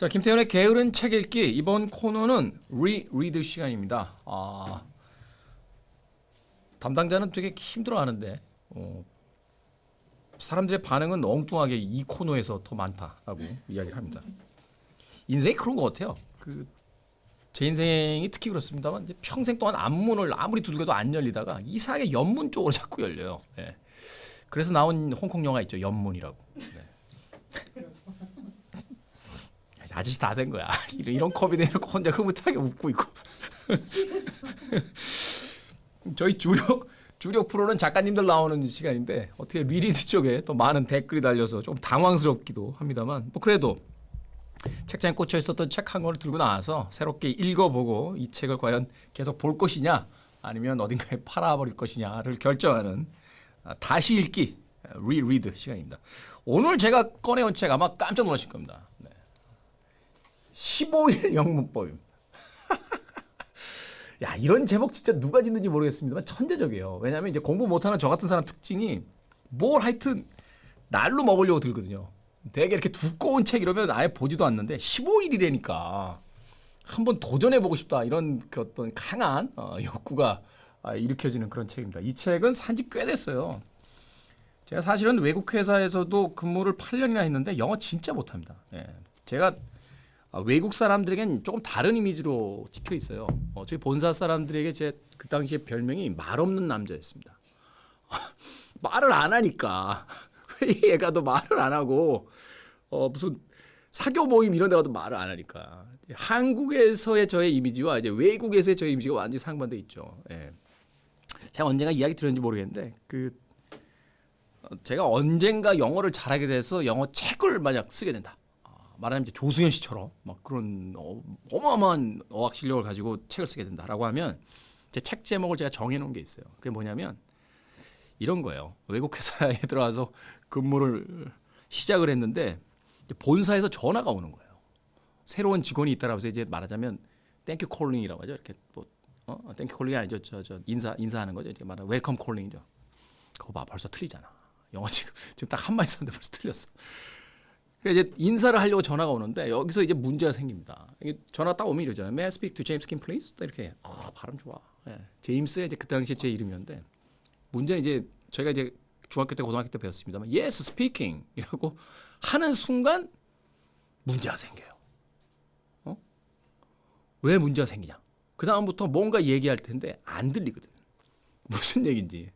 자, 김태현의 게으른 책 읽기 이번 코너는 리리드 시간입니다. 아, 담당자는 되게 힘들어하는데 어, 사람들의 반응은 엉뚱하게 이 코너에서 더 많다라고 이야기를 합니다. 인생이 그런 것 같아요. 그 제 인생이 특히 그렇습니다만 이제 평생 동안 앞문을 아무리 두들겨도 안 열리다가 이상하게 옆문 쪽으로 자꾸 열려요. 예. 그래서 나온 홍콩 영화 있죠, 옆문이라고. 네. 아저씨 다 된 거야. 이런, 이런 컵이 내놓고 혼자 흐뭇하게 웃고 있고. 저희 주력 주력 프로는 작가님들 나오는 시간인데 어떻게 리리드 쪽에 또 많은 댓글이 달려서 좀 당황스럽기도 합니다만 뭐 그래도 책장에 꽂혀 있었던 책 한 권을 들고 나와서 새롭게 읽어보고 이 책을 과연 계속 볼 것이냐 아니면 어딘가에 팔아버릴 것이냐를 결정하는 아, 다시 읽기 리리드 시간입니다. 오늘 제가 꺼내온 책 아마 깜짝 놀라실 겁니다. 네. 15일 영문법입니다. 야 이런 제목 진짜 누가 짓는지 모르겠습니다만 천재적이에요. 왜냐하면 이제 공부 못하는 저 같은 사람 특징이 뭘 하여튼 날로 먹으려고 들거든요. 되게 이렇게 두꺼운 책 이러면 아예 보지도 않는데 15일이라니까 한번 도전해보고 싶다 이런 그 어떤 강한 어, 욕구가 아, 일으켜지는 그런 책입니다. 이 책은 산지 꽤 됐어요. 제가 사실은 외국 회사에서도 근무를 8년이나 했는데 영어 진짜 못합니다. 예. 제가 아, 외국 사람들에겐 조금 다른 이미지로 찍혀 있어요. 어, 저희 본사 사람들에게 제 그 당시에 별명이 말 없는 남자였습니다. 말을 안 하니까 회의에 가도 말을 안 하고 어, 무슨 사교 모임 이런 데 가도 말을 안 하니까 한국에서의 저의 이미지와 이제 외국에서의 저의 이미지가 완전히 상반돼 있죠. 예. 제가 언젠가 이야기 들었는지 모르겠는데 그 어, 제가 언젠가 영어를 잘하게 돼서 영어 책을 만약 쓰게 된다. 아, 말하자면 조승현 씨처럼 막 그런 어, 어마어마한 어학 실력을 가지고 책을 쓰게 된다라고 하면 제 책 제목을 제가 정해놓은 게 있어요. 그게 뭐냐면 이런 거예요. 외국 회사에 들어와서 근무를 시작을 했는데 본사에서 전화가 오는 거예요. 새로운 직원이 있다라면서 이제 말하자면 땡큐 콜링이라고 하죠. 이렇게 뭐 어, 땡큐 콜링이 아니죠. 저, 저 인사 인사하는 거죠. 이렇게 말하면 웰컴 콜링이죠. 그거 봐 벌써 틀리잖아. 영어 지금 지금 딱 한 마디 썼는데 벌써 틀렸어. 그러니까 이제 인사를 하려고 전화가 오는데 여기서 이제 문제가 생깁니다. 전화 딱 오면 이러잖아요. May I speak to James Kim, please? 또 이렇게 아 발음 좋아. 예. 제임스의 이제 그 당시에 제 이름이었는데 문제는 이제 저희가 이제 중학교 때 고등학교 때 배웠습니다만 yes speaking 이라고 하는 순간 문제가 생겨요. 어? 왜 문제가 생기냐? 그 다음부터 뭔가 얘기할 텐데 안 들리거든. 무슨 얘기인지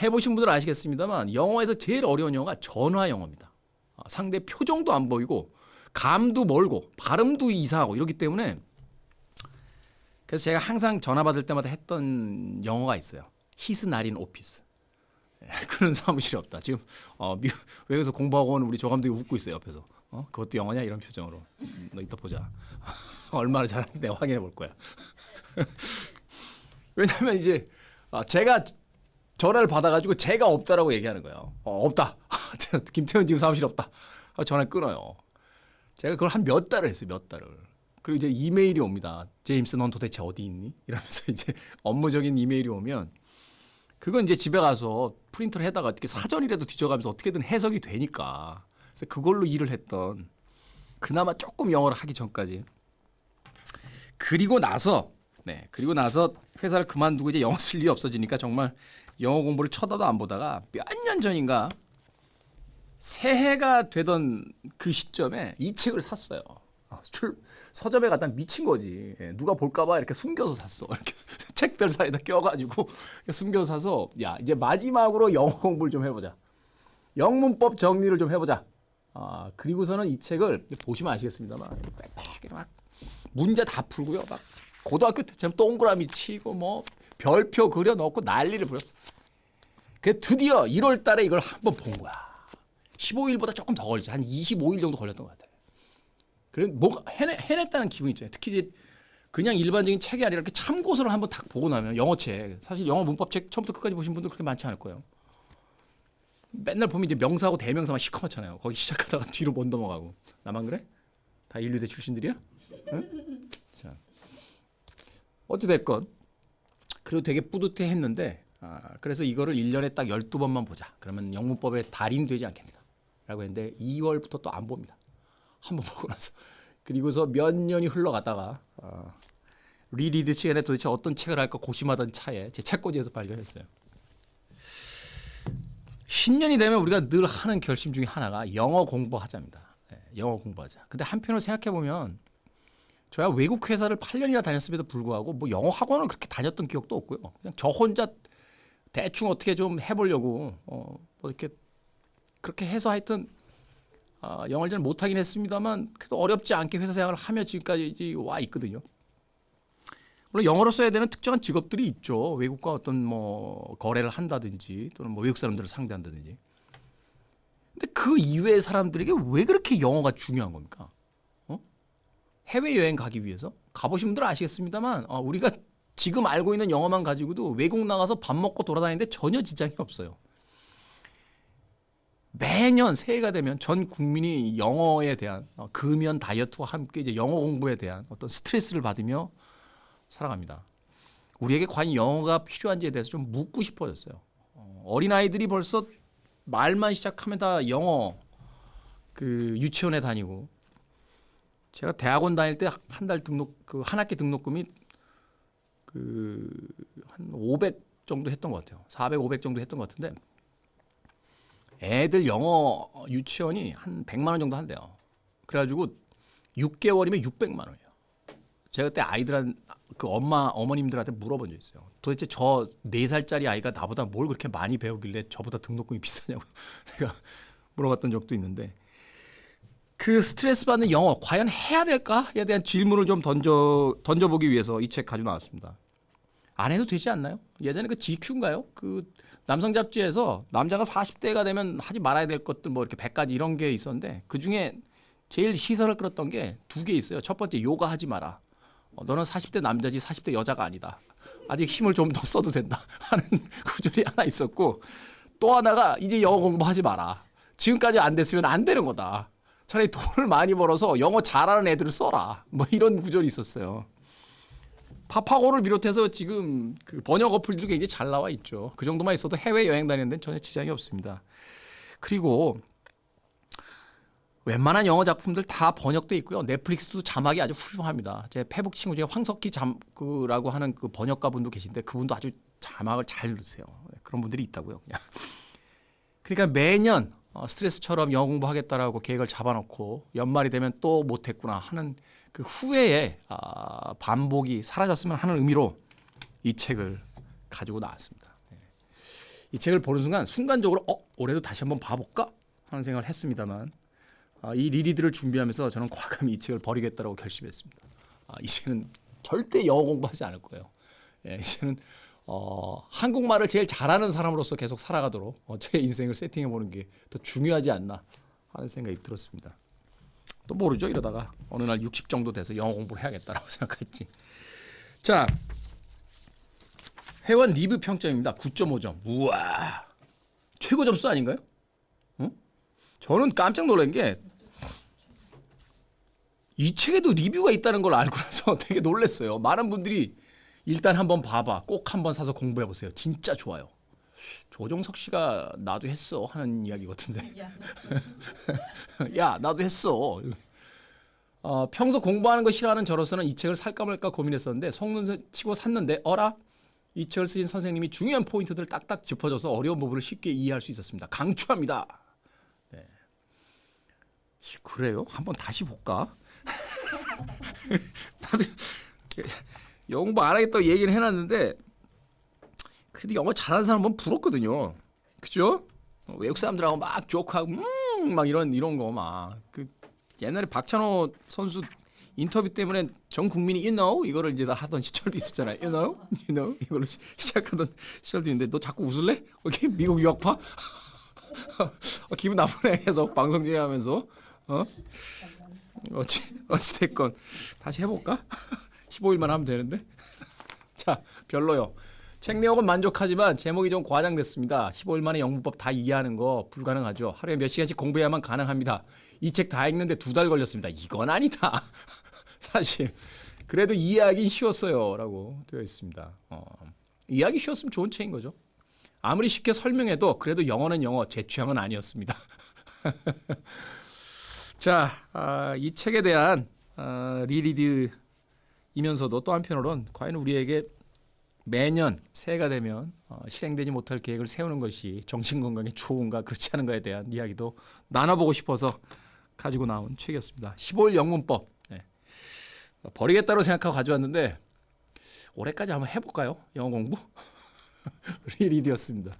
해보신 분들 아시겠습니다만 영어에서 제일 어려운 영어가 전화 영어입니다. 아, 상대 표정도 안 보이고 감도 멀고 발음도 이상하고 이렇기 때문에 그래서 제가 항상 전화 받을 때마다 했던 영어가 있어요. 히스 나린 오피스. 예, 그런 사무실이 없다. 지금 어, 미, 외국에서 공부하고 온 우리 조감독이 웃고 있어요 옆에서. 어? 그것도 영어냐 이런 표정으로. 음, 너 이따 보자. 얼마나 잘하는지 내가 확인해 볼 거야. 왜냐면 이제 아, 제가 전화를 받아가지고 제가 없다라고 얘기하는 거예요. 어, 없다. 김태현 지금 사무실 없다. 아, 전화를 끊어요. 제가 그걸 한 몇 달을 했어요. 몇 달을. 그리고 이제 이메일이 옵니다. 제임스 넌 도대체 어디 있니? 이러면서 이제 업무적인 이메일이 오면 그건 이제 집에 가서 프린트를 해다가 어떻게 사전이라도 뒤져가면서 어떻게든 해석이 되니까 그래서 그걸로 일을 했던 그나마 조금 영어를 하기 전까지 그리고 나서 네 그리고 나서 회사를 그만두고 이제 영어 쓸 일이 없어지니까 정말 영어 공부를 쳐다도 안 보다가 몇 년 전인가 새해가 되던 그 시점에 이 책을 샀어요. 아, 출 서점에 갔다 미친 거지. 예, 누가 볼까봐 이렇게 숨겨서 샀어. 이렇게 책들 사이에다 껴가지고 숨겨서 사서 야 이제 마지막으로 영어 공부를 좀 해보자. 영문법 정리를 좀 해보자. 아 그리고서는 이 책을 보시면 아시겠습니다만 빽빽하게 막 문제 다 풀고요. 막 고등학교 때처럼 동그라미 치고 뭐 별표 그려 넣고 난리를 부렸어. 그 드디어 1월 달에 이걸 한번 본 거야. 15일보다 조금 더 걸리지. 한 25일 정도 걸렸던 것 같아. 그래 뭐 해내, 해냈다는 기분이 있잖아요. 특히 이제 그냥 일반적인 책이 아니라 이렇게 참고서를 한번 딱 보고 나면 영어 책 사실 영어 문법 책 처음부터 끝까지 보신 분들 그렇게 많지 않을 거예요. 맨날 보면 이제 명사하고 대명사만 시커멓잖아요. 거기 시작하다가 뒤로 못 넘어가고 나만 그래? 다 인류대 출신들이야? 응? 자 어찌 됐건 그리고 되게 뿌듯해했는데 아, 그래서 이거를 1년에 딱 12번만 보자. 그러면 영문법의 달인 되지 않겠는가? 라고 했는데 2월부터 또 안 봅니다. 한번 보고 나서 그리고서 몇 년이 흘러가다가 어, 리리드 시간에 도대체 어떤 책을 할까 고심하던 차에 제 책꽂이에서 발견했어요. 신년이 되면 우리가 늘 하는 결심 중에 하나가 영어 공부하자입니다. 예, 영어 공부하자. 근데 한편으로 생각해 보면 저야 외국 회사를 8년이나 다녔음에도 불구하고 뭐 영어 학원을 그렇게 다녔던 기억도 없고요. 그냥 저 혼자 대충 어떻게 좀 해보려고 어 뭐 이렇게 그렇게 해서 하여튼 아, 영어를 잘 못하긴 했습니다만 그래도 어렵지 않게 회사 생활을 하며 지금까지 와 있거든요. 물론 영어로 써야 되는 특정한 직업들이 있죠. 외국과 어떤 뭐 거래를 한다든지 또는 뭐 외국 사람들을 상대한다든지. 근데 그 이외의 사람들에게 왜 그렇게 영어가 중요한 겁니까? 어? 해외 여행 가기 위해서 가보신 분들은 아시겠습니다만 어, 우리가 지금 알고 있는 영어만 가지고도 외국 나가서 밥 먹고 돌아다니는데 전혀 지장이 없어요. 매년 새해가 되면 전 국민이 영어에 대한 어, 금연 다이어트와 함께 이제 영어 공부에 대한 어떤 스트레스를 받으며 살아갑니다. 우리에게 과연 영어가 필요한지에 대해서 좀 묻고 싶어졌어요. 어, 어린 아이들이 벌써 말만 시작하면 다 영어 그 유치원에 다니고 제가 대학원 다닐 때 한 달 등록 그 한 학기 등록금이 그 한 500 정도 했던 것 같아요. 400, 500 정도 했던 것 같은데 애들 영어 유치원이 한 100만 원 정도 한대요. 그래가지고 6개월이면 600만 원이에요. 제가 그때 아이들한 그 엄마 어머님들한테 물어본 적 있어요. 도대체 저네 살짜리 아이가 나보다 뭘 그렇게 많이 배우길래 저보다 등록금이 비싸냐고 내가 물어봤던 적도 있는데 그 스트레스 받는 영어 과연 해야 될까에 대한 질문을 좀 던져 던져보기 위해서 이 책 가지고 나왔습니다. 안 해도 되지 않나요? 예전에 그 GQ인가요? 그 남성 잡지에서 남자가 40대가 되면 하지 말아야 될 것들 뭐 이렇게 100가지 이런 게 있었는데 그 중에 제일 시선을 끌었던 게 두 개 있어요. 첫 번째 요가 하지 마라. 어, 너는 40대 남자지 40대 여자가 아니다. 아직 힘을 좀 더 써도 된다 하는 구절이 하나 있었고 또 하나가 이제 영어 공부하지 마라. 지금까지 안 됐으면 안 되는 거다. 차라리 돈을 많이 벌어서 영어 잘하는 애들을 써라. 뭐 이런 구절이 있었어요. 파파고를 비롯해서 지금 그 번역 어플들이 굉장히 잘 나와 있죠. 그 정도만 있어도 해외 여행 다니는 데는 전혀 지장이 없습니다. 그리고 웬만한 영어 작품들 다 번역돼 있고요. 넷플릭스도 자막이 아주 훌륭합니다. 제 페북 친구 중에 황석희 잠그라고 하는 그 번역가 분도 계신데 그분도 아주 자막을 잘 넣으세요. 그런 분들이 있다고요. 그냥. 그러니까 매년 어, 스트레스처럼 영어 공부하겠다라고 계획을 잡아놓고 연말이 되면 또 못했구나 하는 그 후회의 아, 반복이 사라졌으면 하는 의미로 이 책을 가지고 나왔습니다. 네. 이 책을 보는 순간 순간적으로 어 올해도 다시 한번 봐볼까 하는 생각을 했습니다만 아, 이 리리드를 준비하면서 저는 과감히 이 책을 버리겠다라고 결심했습니다. 아, 이제는 절대 영어 공부하지 않을 거예요. 예, 이제는 어, 한국말을 제일 잘하는 사람으로서 계속 살아가도록 어, 제 인생을 세팅해 보는 게 더 중요하지 않나 하는 생각이 들었습니다. 또 모르죠 이러다가 어느 날 60 정도 돼서 영어 공부를 해야겠다라고 생각할지. 자 회원 리뷰 평점입니다. 9.5점. 우와 최고 점수 아닌가요? 어? 저는 깜짝 놀란 게 이 책에도 리뷰가 있다는 걸 알고 나서 되게 놀랐어요. 많은 분들이 일단 한번 봐봐. 꼭 한번 사서 공부해 보세요. 진짜 좋아요. 조정석 씨가 나도 했어 하는 이야기 같은데. 야 나도 했어. 어, 평소 공부하는 거 싫어하는 저로서는 이 책을 살까 말까 고민했었는데 속눈 치고 샀는데 어라 이 책을 쓰신 선생님이 중요한 포인트들을 딱딱 짚어줘서 어려운 부분을 쉽게 이해할 수 있었습니다. 강추합니다. 네. 그래요? 한번 다시 볼까? 나도 영어 공부 안 하겠다고 얘기를 해놨는데 그래도 영어 잘하는 사람 보면 부럽거든요. 그죠? 어, 외국 사람들하고 막 조크하고 음 막 이런 이런 거 막 그 옛날에 박찬호 선수 인터뷰 때문에 전 국민이 you know 이거를 이제 다 하던 시절도 있었잖아요. you know, you know 이걸로 시- 시작하던 시절도 있는데 너 자꾸 웃을래? 어떻게 미국 유학파? 어, 기분 나쁘네 해서 방송 진행하면서 어 어찌 어찌 됐건 다시 해볼까? 15일만 하면 되는데. 자, 별로요. 책 내용은 만족하지만 제목이 좀 과장됐습니다. 15일 만에 영문법 다 이해하는 거 불가능하죠. 하루에 몇 시간씩 공부해야만 가능합니다. 이 책 다 읽는데 두 달 걸렸습니다. 이건 아니다. 사실 그래도 이해하기 쉬웠어요라고 되어 있습니다. 어, 이해하기 쉬웠으면 좋은 책인 거죠. 아무리 쉽게 설명해도 그래도 영어는 영어 제 취향은 아니었습니다. 자, 아, 이 책에 대한 어, 리리드이면서도 또 한편으론 과연 우리에게 매년 새해가 되면 어, 실행되지 못할 계획을 세우는 것이 정신 건강에 좋은가 그렇지 않은가에 대한 이야기도 나눠보고 싶어서 가지고 나온 책이었습니다. 15일 영문법 네. 버리겠다고 생각하고 가져왔는데 올해까지 한번 해볼까요? 영어 공부? 리리드였습니다.